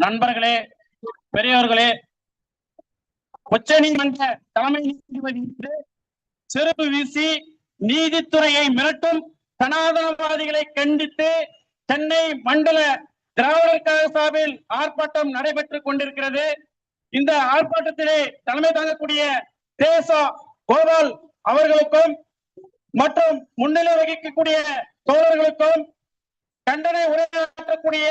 நண்பர்களே பெரியவர்களே உச்ச நீதிமன்ற தலைமை நீதிபதி மீது செருப்பு வீசி நீதித்துறையை மிரட்டும் சனாதனவாதிகளை கண்டித்து சென்னை மண்டல திராவிடர் கழக சார்பில் ஆர்ப்பாட்டம் நடைபெற்றுக் கொண்டிருக்கிறது. இந்த ஆர்ப்பாட்டத்திலே தலைமை தாங்கக்கூடிய தேசா கோபால் அவர்களுக்கும் மற்றும் முன்னிலை வகிக்கக்கூடிய தோழர்களுக்கும் கண்டனை உரையாற்றக்கூடிய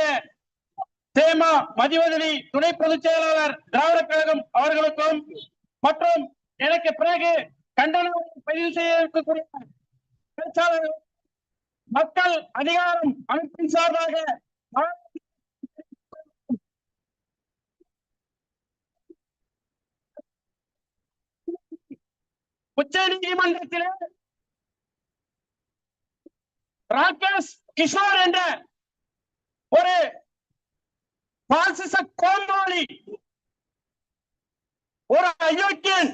சேமா மதிவதனி துணை பொதுச் செயலாளர் திராவிட கழகம் அவர்களுக்கும் மற்றும் எனக்கு பிறகு கண்டனம் பதிவு செய்ய இருக்கக்கூடிய பேச்சாளர்கள் மக்கள் அதிகாரம் அமைப்பின் சார்பாக உச்ச நீதிமன்றத்திலே ராகேஷ் கிஷோர் என்ற ஒரு பாசிச கோமாளி. ஒரு அயோக்கியன்.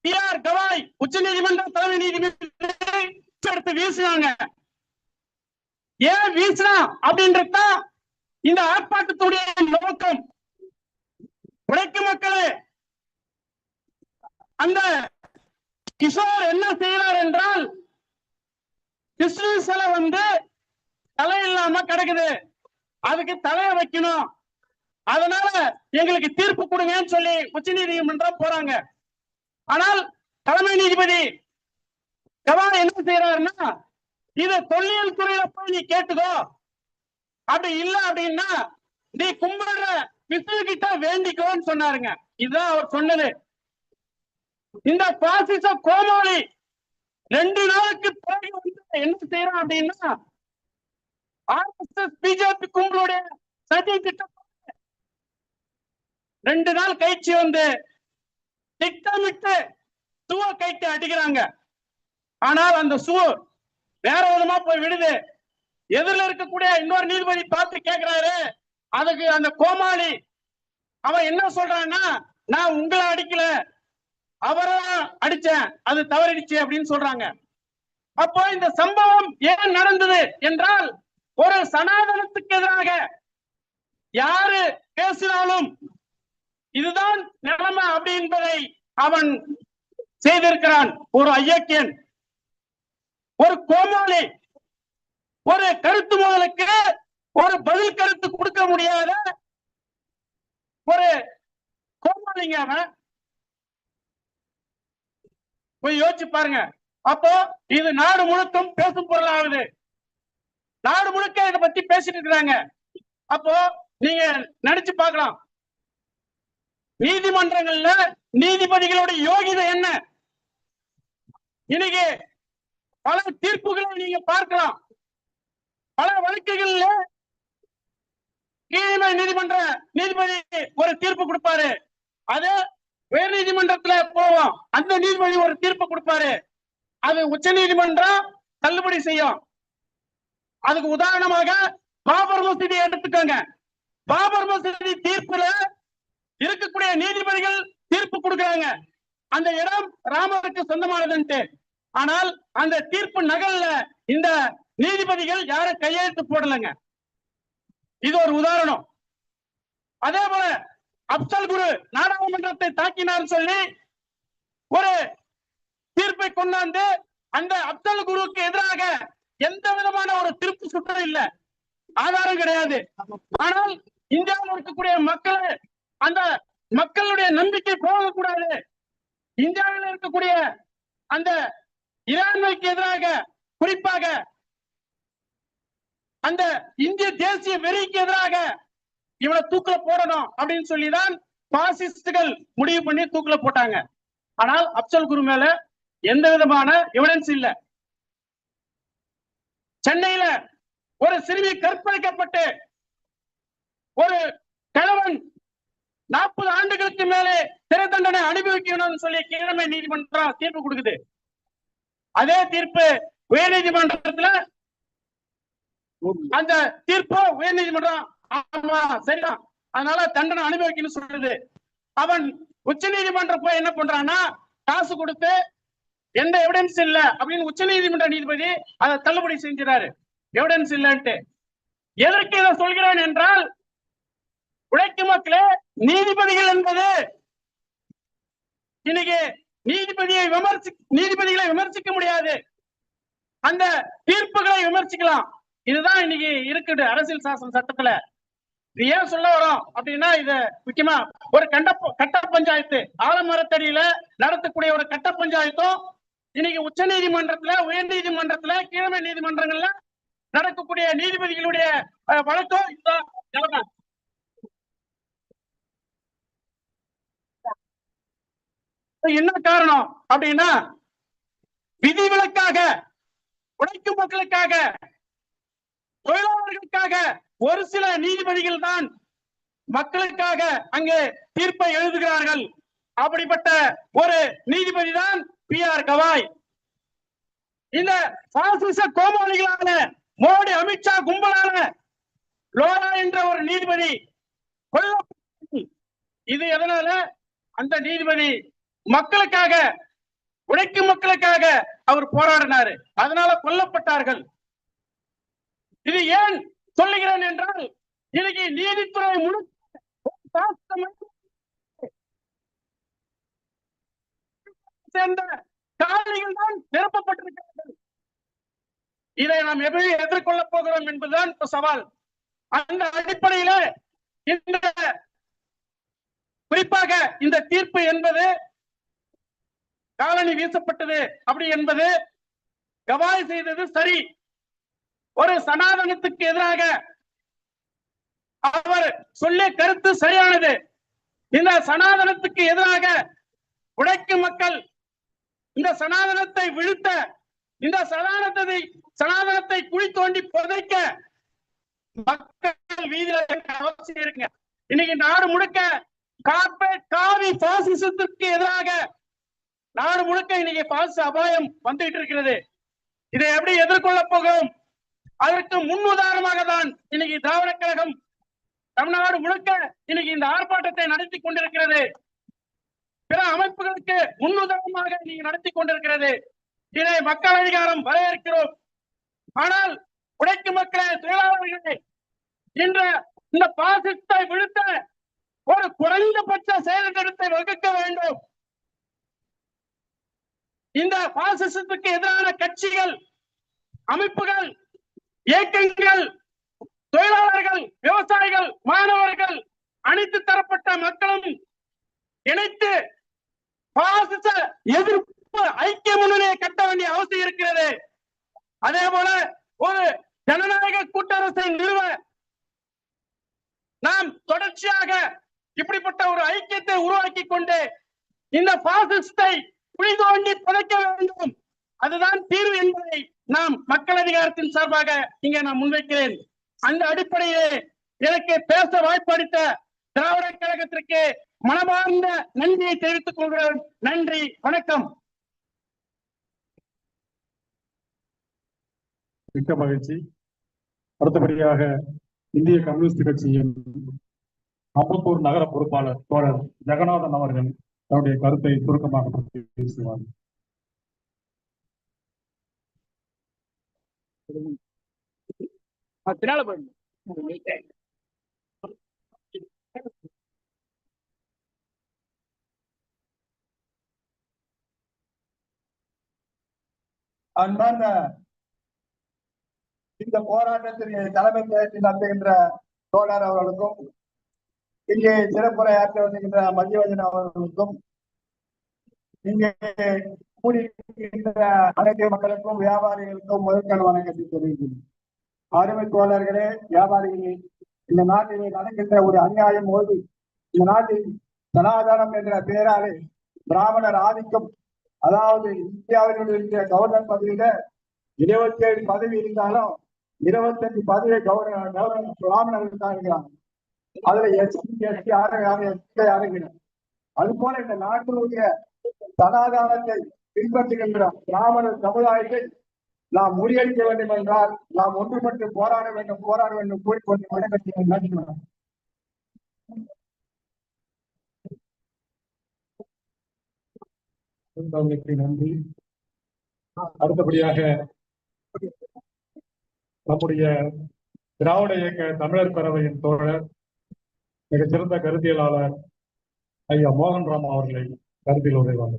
டி ஆர் கவாய் உச்ச நீதிமன்ற தலைமை நீதிமன்ற எடுத்து வீசினாங்க. ஏன் வீசினா? அப்படின்றத இந்த ஆர்ப்பாட்டத்துடைய நோக்கம். உழைக்கும் மக்களே அந்த கிஷோர் என்ன செய்யறார் என்றால் கிருஷ்ணன் சிலை வந்து தலை இல்லாம கிடக்குது. அதுக்கு தலைய வைக்கணும். அதனால எங்களுக்கு தீர்ப்பு கொடுங்கன்னு சொல்லி உச்ச நீதிமன்றம் போறாங்க. ஆனால் தலைமை நீதிபதி கவால் என்ன செய்யறாருன்னா இத தொல்லியல் துறையில போய் நீ கேட்டுக்கோ. அப்படி இல்ல அப்படின்னா நீ கும்பிடுற விஷ்ணு கிட்ட வேண்டிக்கோன்னு சொன்னாருங்க. இதுதான் அவர் சொன்னது. இந்த பாசிச கோமாளி ரெண்டு நாளுக்கு பிறகு வந்து என்ன செய்யறான் அப்படின்னா ஆர்எஸ்எஸ் பிஜேபி கும்பலுடைய சதி திட்டம். ரெண்டு நாள் கழிச்சு வந்து திட்டமிட்டு சுவ கைட்டு அடிக்கிறாங்க. ஆனால் அந்த சூ வேற விதமா போய் விடுது எதிரில் இருக்கக்கூடிய இன்னொரு நீதிபதி பார்த்து கேட்கிறாரு அதுக்கு அந்த கோமாளி அவன் என்ன சொல்றான்னா நான் உங்களை அடிக்கல. அவரை அடிச்சேன். அது தவறிடுச்சு அப்படின்னு சொல்றாங்க. அப்போ இந்த சம்பவம் ஏன் நடந்தது என்றால் ஒரு சனாதனத்துக்கு எதிராக யாரு பேசினாலும் இதுதான் நிலைமை அப்படி என்பதை அவன் செய்திருக்கிறான். ஒரு ஐயக்கியன் ஒரு கோமாளி ஒரு கருத்து முதலுக்கு ஒரு பதில் கருத்து கொடுக்க முடியாத ஒரு கோமாளிங்க அவன். போய் யோசிச்சு பாருங்க. அப்போ இது நாடு முழுக்கும் பேசும் பொருளாகுது. நாடு முழுக்க இதை பத்தி பேசிட்டு இருக்கிறாங்க. அப்போ நீங்க நினைச்சு பார்க்கலாம். நீதிமன்றங்கள்ல நீதிபதிகளுடைய யோகிதை என்ன? இன்னைக்கு பல தீர்ப்புகளை நீங்க பார்க்கலாம். பல வழக்குகள்ல கீழ்மை நீதிமன்ற நீதிபதி ஒரு தீர்ப்பு கொடுப்பாரு. அது உயர் நீதிமன்றத்துல போவோம். அந்த நீதிபதி ஒரு தீர்ப்பு கொடுப்பாரு. அது உச்ச நீதிமன்றம் தள்ளுபடி செய்யும். அதுக்கு உதாரணமாக பாபர் மசூதி எடுத்துக்கோங்க. பாபர் மசூதி தீர்ப்புல இருக்கக்கூடிய நீதிபதிகள் தீர்ப்பு கொடுக்கறாங்க. அந்த இடம் ராமருக்கு சொந்தமானதுன்ட்டு. ஆனால் அந்த தீர்ப்பு நகல்ல இந்த நீதிபதிகள் யாரும் கையெழுத்து போடலைங்க? இது ஒரு உதாரணம். அதே போல அப்சல் குரு நாடாளுமன்றத்தை தாக்கினார் சொல்லி ஒரு தீர்ப்பை கொண்டாந்து அந்த அப்சல் குருவுக்கு எதிராக எந்த விதமான ஒரு திருப்பு சுற்றம் இல்ல. ஆதாரம் கிடையாது. ஆனால் இந்தியாவில் இருக்கக்கூடிய மக்கள் அந்த மக்களுடைய நம்பிக்கை போகக்கூடாது. இந்தியாவில் இருக்கக்கூடிய அந்த இரான்மைக்கு எதிராக குறிப்பாக அந்த இந்திய தேசிய வெறிக்கு எதிராக இவனை தூக்கில போடணும் அப்படின்னு சொல்லிதான் பாசிஸ்டுகள் முடிவு பண்ணி தூக்கில போட்டாங்க. ஆனால் அப்சல் குரு மேல எந்த விதமான எவிடன்ஸ் இல்ல. சென்னையில ஒரு சிறுமி கற்பழிக்கப்பட்டு ஒரு கணவன் நாற்பது ஆண்டுகளுக்கு மேலே சிறை தண்டனை அனுபவிக்கணும்னு சொல்லி கீழமை நீதிமன்றம் தீர்ப்பு கொடுக்குது. அதே தீர்ப்பு உயர் நீதிமன்றத்துல அந்த தீர்ப்பு உயர் நீதிமன்றம் ஆமா சரிதான். அதனால தண்டனை அனுபவிக்கணும்னு சொல்றது அவன் உச்ச நீதிமன்றம் போய் என்ன பண்றான்னா காசு கொடுத்து எந்த எவிடன்ஸ் இல்ல அப்படின்னு உச்ச நீதிமன்ற நீதிபதி அதை தள்ளுபடி செஞ்சிடாரு. எவிடன்ஸ் இல்லன்ட்டு. எதற்கு இதை சொல்கிறேன் என்றால் உழைக்கும் மக்களே நீதிபதிகள் என்பது இன்னைக்கு நீதிபதியை விமர்சி நீதிபதிகளை விமர்சிக்க முடியாது. அந்த தீர்ப்புகளை விமர்சிக்கலாம். இதுதான் இன்னைக்கு இருக்குது அரசியல் சாசன சட்டத்துல. இது ஏன் சொல்ல வரோம் அப்படின்னா இது முக்கியமா ஒரு கண்ட கட்ட பஞ்சாயத்து ஆலமரத்தடியில நடத்தக்கூடிய ஒரு கட்ட பஞ்சாயத்தும் இன்னைக்கு உச்ச நீதிமன்றத்துல உயர் நீதிமன்றத்துல கீழமை நீதிமன்றங்கள்ல நடக்கக்கூடிய நீதிபதிகளுடைய வழக்கம் இதுதான் நிலைமை. என்ன காரணம் அப்படின்னா விதிவிலக்காக உழைக்கும் மக்களுக்காக தொழிலாளர்களுக்காக ஒரு சில நீதிபதிகள் தான் மக்களுக்காக அங்கே தீர்ப்பை எழுதுகிறார்கள் அப்படிப்பட்ட ஒரு நீதிபதி தான் பி ஆர் கவாய். இந்த பாசிச கோமாளிகளான மோடி அமித்ஷா கும்பலான லோரா என்ற ஒரு நீதிபதி இது எதனால? அந்த நீதிபதி மக்களுக்காக உழைக்கும் மக்களுக்காக அவர் போராடினாரு. அதனால கொல்லப்பட்டார்கள். இது ஏன் சொல்லுகிறேன் என்றால் இன்னைக்கு நீதித்துறை முழு சேர்ந்த காலையில் தான் நிரப்பப்பட்டிருக்கிறார்கள். இதை நாம் எப்படி எதிர்கொள்ளப் போகிறோம் என்பதுதான் இப்ப சவால். அந்த அடிப்படையில இந்த குறிப்பாக இந்த தீர்ப்பு என்பது காலனி வீசப்பட்டது அப்படி என்பது கவாய் செய்தது சரி. ஒரு சனாதனத்துக்கு எதிராக அவர் சொல்லிய கருத்து சரியானது. இந்த சனாதனத்துக்கு எதிராக உழைக்கும் மக்கள் இந்த சனாதனத்தை விழுத்த இந்த சனாதனத்தை சனாதனத்தை குழி தோண்டி புதைக்க மக்கள் வீதியில இருக்க அவசியம் இருக்குங்க இன்னைக்கு நாடு முழுக்க கார்பரேட் காவி பாசிசத்திற்கு எதிராக நாடு முழுக்க இன்னைக்கு பாசிச அபாயம் வந்துகிட்டு இருக்கிறது. இதை எப்படி எதிர்கொள்ள போகும் அதற்கு முன் உதாரணமாக தான் இன்னைக்கு திராவிட கழகம் தமிழ்நாடு முழுக்க இன்னைக்கு இந்த ஆர்ப்பாட்டத்தை நடத்தி கொண்டிருக்கிறது. பிற அமைப்புகளுக்கு முன்னுதாரணமாக நீங்க நடத்தி கொண்டிருக்கிறது. இதை மக்கள் அதிகாரம் வரவேற்கிறோம். ஆனால் உழைக்கும் மக்களே தொழிலாளர்களே இன்று இந்த பாசிஸ்டை விழுத்த ஒரு குறைந்தபட்ச செயல் திட்டத்தை வகுக்க வேண்டும். இந்த பாசிசத்துக்கு எதிரான கட்சிகள் அமைப்புகள் இயக்கங்கள் தொழிலாளர்கள் விவசாயிகள் மாணவர்கள் அனைத்து தரப்பட்ட மக்களும் இணைத்து பாசிச எதிர்ப்பு ஐக்கிய முன்னணியை கட்ட வேண்டிய அவசியம் இருக்கிறது. அதே போல ஒரு ஜனநாயக கூட்டரசை நிறுவ நாம் தொடர்ச்சியாக இப்படிப்பட்ட ஒரு ஐக்கியத்தை உருவாக்கி கொண்டு இந்த பாசிஸ்டை குழிதோண்டி புதைக்க வேண்டும். அதுதான் தீர்வு என்பதை நாம் மக்கள் அதிகாரத்தின் சார்பாக இங்கே நான் முன்வைக்கிறேன். அந்த அடிப்படையிலே எனக்கு பேச வாய்ப்பளித்த திராவிட கழகத்திற்கு மனமார்ந்த நன்றியை தெரிவித்துக் கொள்கிறேன். நன்றி வணக்கம். மிக்க மகிழ்ச்சி. அடுத்தபடியாக இந்திய கம்யூனிஸ்ட் கட்சியின் அம்பத்தூர் நகர பொறுப்பாளர் தோழர் ஜெகநாதன் அவர்கள் தன்னுடைய கருத்தை சுருக்கமாக பேசுவார். பின்னால அன்பார்ந்த இந்த போராட்டத்திற்கு தலைமை ஏற்றி நடத்துகின்ற தோழர் அவர்களுக்கும் இங்கே சிறப்புரை ஆற்ற வருகின்ற மத்தியவஜன் அவர்களுக்கும் இங்கே கூடியிருக்கின்ற அனைத்து மக்களுக்கும் வியாபாரிகளுக்கும் முதற்கண் வணக்கத்தை தெரிவிக்கிறேன். அருமை தோழர்களே வியாபாரிகளே இந்த நாட்டிலே நடக்கின்ற ஒரு அநியாயம் போது இந்த நாட்டில் சனாதனம் என்ற பெயராலே பிராமணர் ஆதிக்கம் அதாவது இந்தியாவில் இருக்கிற கவர்னர் பதவியில இருபத்தி ஏழு பதவி இருந்தாலும் இருபத்தஞ்சு பதவி கவர்னர் கவர்னர் பிராமணர்களுக்கு இருக்கிறாங்க. அதுல எஸ்சி எஸ்டி யாரும் எஸ்டி யாருங்கிறார் அது போல இந்த நாட்டினுடைய சனாதாரத்தை பின்பற்றுகின்ற பிராமணர் சமுதாயத்தை நாம் முறியடிக்க வேண்டும் என்றால் நாம் ஒன்றுபட்டு போராட வேண்டும் போராட வேண்டும் கூறிக்கொண்டு வணக்கத்தை நன்றி அவர்களுக்கு நன்றி? அடுத்தபடியாக நம்முடைய திராவிட இயக்க தமிழர் பேரவையின் தோழர் மிகச்சிறந்த கருத்தியலாளர் ஐயா மோகன் ராம் அவர்களை கருத்தில் உரைவாங்க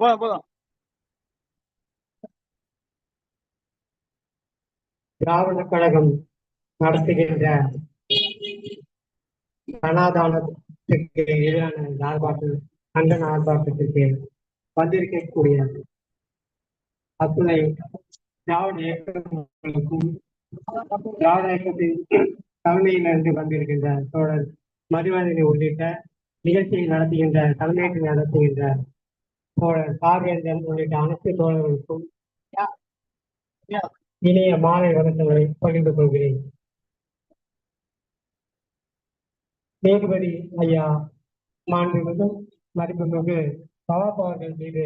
போதும் போதும். திராவிட கழகம் நடத்துகின்ற சனாதானத்துக்கு எதிரான இந்த ஆர்ப்பாட்டம் கண்டன ஆர்ப்பாட்டத்திற்கு வந்திருக்கக்கூடிய அத்துணை திராவிட இயக்கங்களுக்கும் திராவிட இயக்கத்தின் தலைமையிலிருந்து வந்திருக்கின்ற தோழர் மதுவதனை உள்ளிட்ட நிகழ்ச்சியை நடத்துகின்ற தலைமையை நடத்துகின்ற தோழர் கார்வேந்தன் உள்ளிட்ட அனைத்து தோழர்களுக்கும் இனிய மாலை வணக்கங்களை பகிர்ந்து கொள்கிறேன். நீதிபதி ஐயா மாண்புமிகு மதிப்புமிகு பவாப் அவர்கள் மீது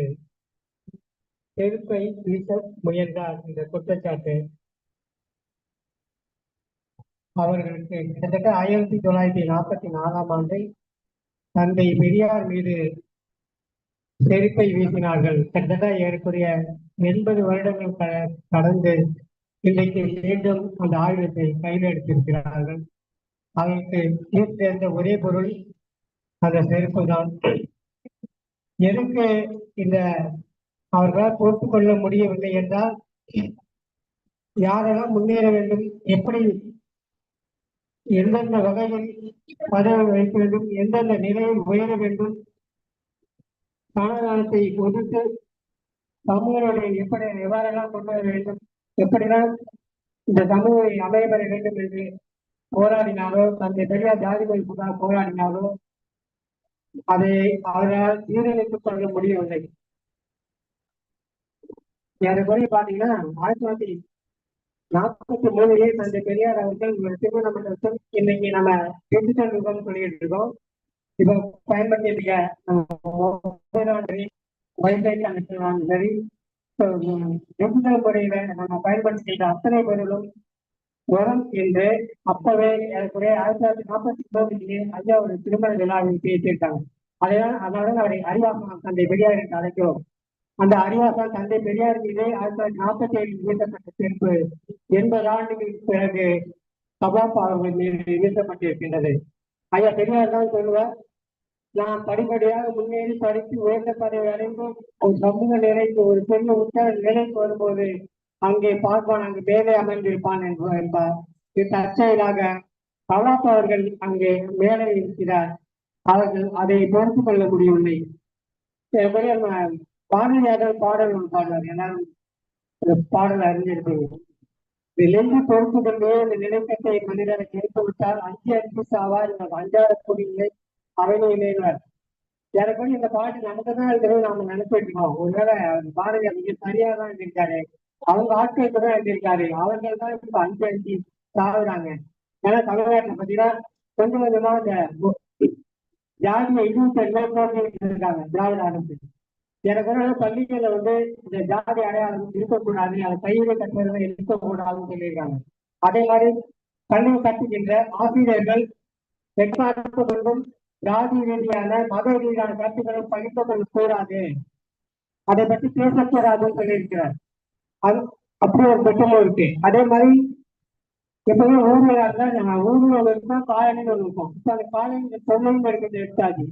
செருப்பை வீச முயன்றார் இந்த குற்றச்சாட்டு. அவர்களுக்கு கிட்டத்தட்ட ஆயிரத்தி தொள்ளாயிரத்தி நாற்பத்தி நாலாம் ஆண்டு தந்தை பெரியார் மீது செருப்பை வீசினார்கள். கிட்டத்தட்ட ஏறக்குறைய எண்பது வருடங்கள் க- கடந்து இன்றைக்கு மீண்டும் அந்த ஆயுதத்தை கையில் எடுத்திருக்கிறார்கள். அவருக்கு சேர்ந்த ஒரே பொருள் அந்த செருப்பு தான். எதுக்கு இந்த அவர்களால் பொறுத்து கொள்ள முடியவில்லை என்றால் யாரெல்லாம் முன்னேற வேண்டும் எப்படி எந்தெந்த வகையில் பதவி வைக்க வேண்டும் எந்தெந்த நிலையில் உயர வேண்டும் சமாதானத்தை ஒதுக்கு சமூகங்களை எப்படி எவ்வாறெல்லாம் கொண்டு வர வேண்டும் எப்படிலாம் இந்த சமூகம் அமையப்பெற வேண்டும் என்று போராடினாரோ தந்தை பெரியார் ஜாதி மொழிப்புக்காக போராடினாரோ அதை அவரால் ஈடுநிலைத்துக் கொள்ள முடியவில்லை. ஏறக்குறைய பாத்தீங்கன்னா ஆயிரத்தி தொள்ளாயிரத்தி நாற்பத்தி மூணுலயே தந்தை பெரியார் அவர்கள் ஒரு திருமண மண்டலத்தில் இன்னைக்கு நம்ம டிஜிட்டல் யுகம் சொல்லிட்டு இருக்கோம். இப்போ பயன்படுத்திய வைஃபை கனெக்ஷன் சரி டிஜிட்டல் முறையில நம்ம பயன்படுத்திக்கிட்ட அத்தனை பொருளும் வரும் என்று அப்பவே ஏறக்குறைய ஆயிரத்தி தொள்ளாயிரத்தி நாற்பத்தி ஒன்பதுலயே ஐயா ஒரு திருமண விழாவில் பேசியிருக்காங்க. அதனால் அதனால அவரை அறிவாசனம் தந்தை பெரியார் என்று அழைக்கிறோம். அந்த அறிவாசனம் தந்தை பெரியார் மீது ஆயிரத்தி தொள்ளாயிரத்தி நாற்பத்தி ஏழில் வீழ்த்தப்பட்ட தீர்ப்பு எண்பது ஆண்டுகளுக்கு பிறகு சபாப் அவர்கள் மீது வீழ்த்தப்பட்டிருக்கின்றது ஐயா பெரியார் தான் சொல்லுவார் நான் படிப்படியாக முன்னேறி படித்து உயர்ந்த பதவி அடைந்து ஒரு சமூக நிலைக்கு ஒரு பெரிய உத்தர நிலைக்கு வரும்போது அங்கே பார்ப்பான் அங்கு மேலே அமர்ந்திருப்பான் என்ப- என்பார். இது தற்செயலாக சவாப் அவர்கள் அங்கே மேலே இருக்கிறார். அவர்கள் அதை பொறுத்து கொள்ள முடியவில்லை. எப்படி நம்ம பாடல் ஒன்று பாடுவார். எல்லாரும் பாடல் அறிஞ்சிருப்பீங்க நெல்லி பொறுத்து கொண்டே இந்த நிலைக்கத்தை மனிதனை கேட்டு விட்டால் அஞ்சு அஞ்சு சாவார் இந்த அஞ்சாத குடியிலே அவையிலே எனக்கு எனக்கும் இந்த பாட்டு நமக்கு தான் இருக்கிறது நாம நினைச்சிட்டு இருக்கோம் ஒருவேளை பாரதியார் மிக சரியா தான் இருந்திருக்காரு அவங்க ஆட்கள் தான் இருந்திருக்காரு அவர்கள் தான் இப்ப அஞ்சு அஞ்சு சாகுறாங்க ஏன்னா தமிழ்நாட்டை பத்தினா கொஞ்சம் கொஞ்சமா அந்த மு- ஜாதியை இருபத்தி இருக்காங்க திராவிட அரசு. எனக்கு ஒரு பள்ளிகள்ல வந்து இந்த ஜாதி அடையாளம் இருக்கக்கூடாது அதை கையில கட்டுறதை இருக்கக்கூடாதுன்னு சொல்லியிருக்காங்க. அதே மாதிரி பள்ளி கட்டுகின்ற ஆசிரியர்கள் எக்காரணத்தை கொண்டும் ஜாதி ரீதியான மத ரீதியான கருத்துக்களை பகிர்ந்து கொள்ள கூடாது அதை பற்றி பேசக்கூடாதுன்னு சொல்லியிருக்கிறார். அது அப்படி ஒரு திட்டமும் இருக்கு. அதே மாதிரி எப்பவுமே ஊர்வலா இருந்தா நம்ம ஊர்வலம் இருந்தா காலனின்னு ஒண்ணு இருக்கும். இப்ப அந்த காலனி தொழில் இருக்கிறது எடுத்தாது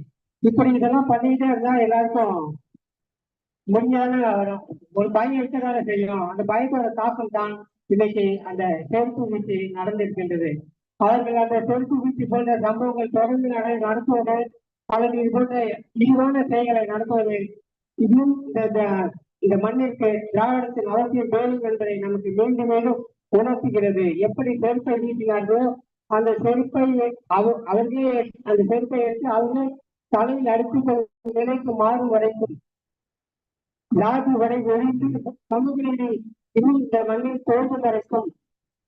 இப்படி இதெல்லாம் பண்ணிட்டே இருந்தா எல்லாருக்கும் முடிஞ்சாலும் வரும் ஒரு பயம் இருக்கதான செய்யும். அந்த பயத்தோட தாக்கம் தான் இன்னைக்கு அந்த செருப்பு நடந்திருக்கின்றது. அவர்கள் அந்த செருப்பு வீட்டு போன்ற சம்பவங்கள் தொடர்ந்து நடத்துவது அல்லது இது போன்ற இழிவான செயல்களை நடத்துவது இதுவும் இந்த இந்த- மண்ணிற்கு திராவிடத்தின் அவசியம் வேண்டும் என்பதை நமக்கு மீண்டும் மீண்டும் உணர்த்துகிறது. எப்படி செருப்பை வீட்டினார்களோ அந்த செருப்பை அவ- அவர்களே அந்த செருப்பை எடுத்து அவர்களே தலையில் அடித்துக் கொள்ளும் நிலைக்கு மாறும் வரைக்கும் ஜாதி வரை ஒழித்து சமூக இன்னும் இந்த மண்ணில் தோன்று வரைக்கும்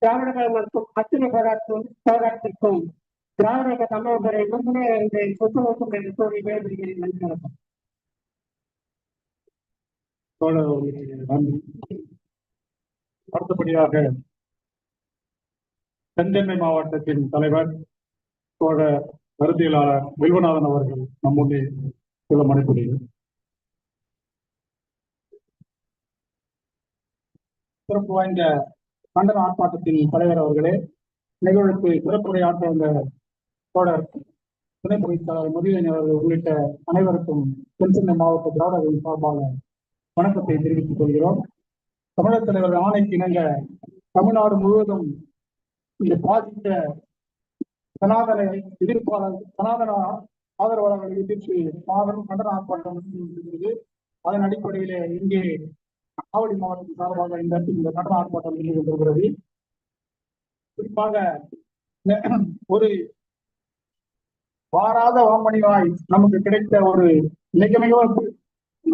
திராவிட கழகத்திற்கும் அத்தனை போராட்டம் போராட்டத்திற்கும் திராவிட இயக்க தமிழகரை முன்னேற என்று ஒத்துழைக்கும் என்று கூறி வேண்டுகிறேன் நன்றி வணக்கம். அடுத்தபடியாக தென்சென்னை மாவட்டத்தின் தலைவர் தோழ கருத்தியலாளர் வில்வநாதன் அவர்கள் நம்முடைய சில மணிப்புரியும் சிறப்பு வாய்ந்த கண்டன ஆர்ப்பாட்டத்தின் தலைவர் அவர்களே நிகழ்வுக்கு சிறப்புரையாற்ற வந்த தோழர் துணை பொறியாளர் முருகன் அவர்கள் உள்ளிட்ட அனைவருக்கும் தென்சென்னை மாவட்ட திராவிடர்கள் சார்பாக வணக்கத்தை தெரிவித்துக் கொள்கிறோம். தமிழக தலைவர் ஆணைக்கு இணங்க தமிழ்நாடு முழுவதும் இந்த பாதித்த சனாதன எதிர்ப்பாளர் சனாதன ஆதரவாளர்களை எதிர்த்து மாபெரும் கண்டன ஆர்ப்பாட்டம் அதன் அடிப்படையிலே இங்கே ஆவடி மாவட்டத்தின் சார்பாக இந்த இடத்தில் இந்த கண்டன ஆர்ப்பாட்டம் நின்று கொண்டிருக்கிறது. குறிப்பாக ஒரு வாராத வாமணிவாய் நமக்கு கிடைத்த ஒரு மிக மிக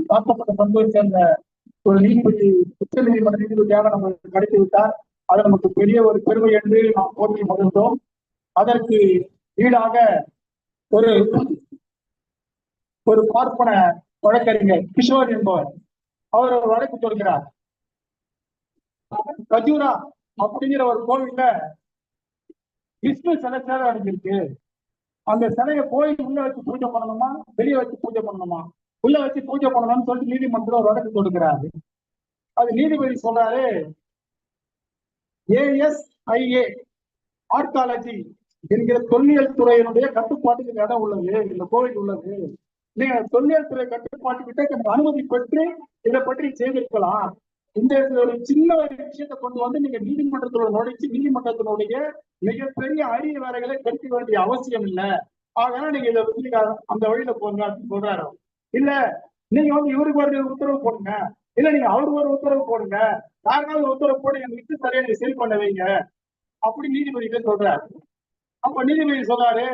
தாக்கப்பட்ட பண்பை சேர்ந்த ஒரு நீதிபதி உச்ச நீதிமன்ற நீதிபதியாக நமக்கு கிடைத்து விட்டார். அது நமக்கு பெரிய ஒரு பெருமை என்று நாம் போட்டி மகிழ்ந்தோம். அதற்கு ஈடாக ஒரு ஒரு பார்ப்பன வழக்கறிஞர் கிஷோர் என்பவர் அவர் ஒரு வழக்கு தொடுக்கிறார். கஜூரா அப்படிங்கிற ஒரு கோவில்ல விஷ்ணு சிலை சேவை அடைஞ்சிருக்கு அந்த சிலையை கோயில் உள்ள வச்சு பூஜை பண்ணணுமா? வெளியே வச்சு பூஜை பண்ணணுமா? உள்ள வச்சு பூஜை பண்ணணும்னு சொல்லிட்டு நீதிமன்றத்தில் ஒரு வழக்கு தொடுக்கிறாரு. அது நீதிபதி சொல்றாரு ஏஎஸ்ஐஏ ஆர்காலஜி என்கிற தொல்லியல் துறையினுடைய கட்டுப்பாட்டுக்கு இடம் உள்ளது. இந்த கோவில் உள்ளது. தொல்லியல் துறை கட்டுப்பாட்டுக்கிட்ட கொஞ்சம் அனுமதி பெற்று இதை பற்றி செய்திருக்கலாம் இந்த ஒரு சின்ன ஒரு விஷயத்தை கொண்டு வந்து நீங்க நீதிமன்றத்தோட நுழைச்சு நீதிமன்றத்தினுடைய மிகப்பெரிய அரிய வேலைகளை கற்க வேண்டிய அவசியம் இல்ல. ஆகனா நீங்க இதை வந்து நீங்க அந்த வழியில போங்க அப்படின்னு சொல்றாரு இல்ல நீங்க வந்து இவருக்கு ஒரு உத்தரவு போடுங்க. இல்ல நீங்க அவருக்கு ஒரு உத்தரவு போடுங்க. யாருனாலும் உத்தரவு போட்டு எங்க விட்டு சரியா நீங்க சரி பண்ண வைங்க. அப்படி நீதிபதி கிட்ட சொல்றாரு. அப்ப நீதிபதி சொன்னாரு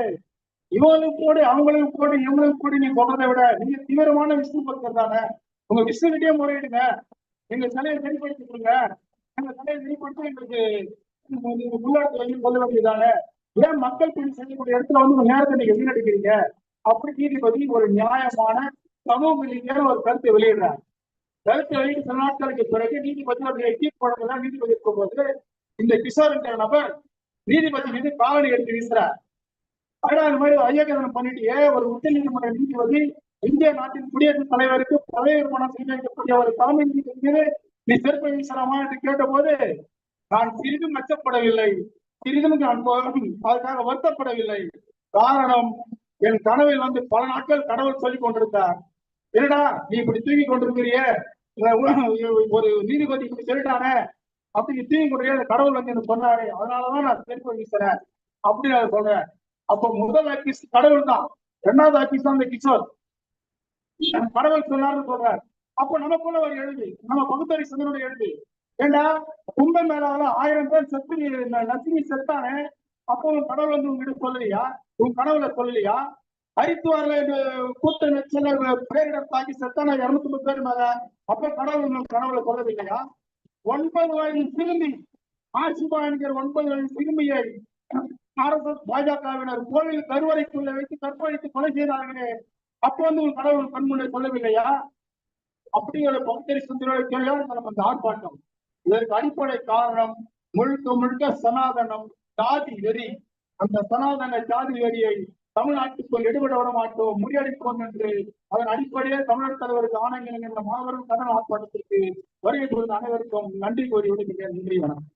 இவங்களுக்கு போடு அவங்களுக்கு போடு இவங்களுக்கு போடு நீ சொல்றதை விட. நீங்க தீவிரமான விஷ்ணு பக்தர் தானே உங்க விஷ்ணுகிட்டே முறையிடுங்க. எங்க சிலையை சரிப்படுத்தி கொடுங்க. எங்க சிலையை சரிப்படுத்தி எங்களுக்கு உள்ளாட்சி வந்து சொல்ல வேண்டியதானே ஏன் மக்கள் பணி செய்யக்கூடிய இடத்துல வந்து உங்க நேரத்தை நீங்க வீணடிக்கிறீங்க? அப்படி நீதிபதி ஒரு நியாயமான சமூக ரீதியான ஒரு கருத்தை வெளியிடுறாங்க கருத்து வெளியிட்டு சில நாட்களுக்கு பிறகு நீதிபதி அவருடைய தீர்ப்பு நீதிபதி இருக்கும்போது இந்த கிஷோர் என்ற நபர் நீதிபதி மீது காவலி எடுத்து வீசுறார். ஆனா இந்த மாதிரி ஐயக்கதனம் பண்ணிட்டு ஒரு உச்ச நீதிமன்ற நீதிபதி இந்திய நாட்டின் குடியரசுத் தலைவருக்கு பதவி விமானம் செய்யக்கூடிய ஒரு தலைமை நீதிபதி நீ சிறப்பு வீசலாமா என்று கேட்டபோது நான் சிறிதும் அச்சப்படவில்லை சிறிதும் நான் அதுக்காக வருத்தப்படவில்லை. காரணம் என் கனவில் வந்து பல நாட்கள் கடவுள் சொல்லிக் கொண்டிருந்தார். என்னடா நீ இப்படி தூங்கி கொண்டிருக்கிறிய? ஒரு நீதிபதி இப்படி சொல்லிட்டானே? அப்படி தூங்கி கொண்டிருக்கிற கடவுள் வந்து எனக்கு சொன்னாரு அதனாலதான் நான் சிறப்பு வீசுறேன் அப்படின்னு நான் சொல்றேன் அப்ப முதல் அக்கிஸ் கடவுள் தான். இரண்டாவது அக்கிஸ் தான் இந்த கிஷோர். கடவுள் சொன்னார்னு சொல்றார். அப்ப நமக்குள்ள ஒரு எழுதி நம்ம பகுத்தறி சிந்தனுடைய எழுதி. ஏண்டா? கும்ப மேலால ஆயிரம் பேர் செத்து ந- நசுங்கி செத்தானே? அப்போ உன் கடவுள் வந்து உங்ககிட்ட சொல்லலையா? உன் கடவுளை சொல்லலையா? ஹரித்துவார்ல கூத்த கூட்ட நெச்சல பேரிடர் தாக்கி செத்தான இருநூத்தி முப்பது பேர் மேல. அப்ப கடவுள் உன் கடவுளை சொல்லவில்லையா? ஒன்பது வயது சிறுமி ஆசிபா என்கிற ஒன்பது வயது சிறுமியை ஆர்எஸ்எஸ் பாஜகவினர் கோவில் கருவறைக்குள்ள வைத்து கற்பழித்து கொலை செய்தார்களே அப்ப வந்து ஒரு கடவுள் கண்முன்னே சொல்லவில்லையா? அப்படிங்கிற பக்தரி சுந்தரம் நம்ம அந்த ஆர்ப்பாட்டம். இதற்கு அடிப்படை காரணம் முழுக்க முழுக்க சனாதனம் ஜாதி வெறி. அந்த சனாதன ஜாதி வெறியை தமிழ்நாட்டுக்குள் எடுபட விட மாட்டோம் முறியடிப்போம் என்று அதன் அடிப்படையே தமிழர் தலைவருக்கு ஆணையம் என்ற மாபெரும் கடன் ஆர்ப்பாட்டத்திற்கு வருகை பொழுது அனைவருக்கும் நன்றி கூறி விடுகின்றேன் நன்றி வணக்கம்.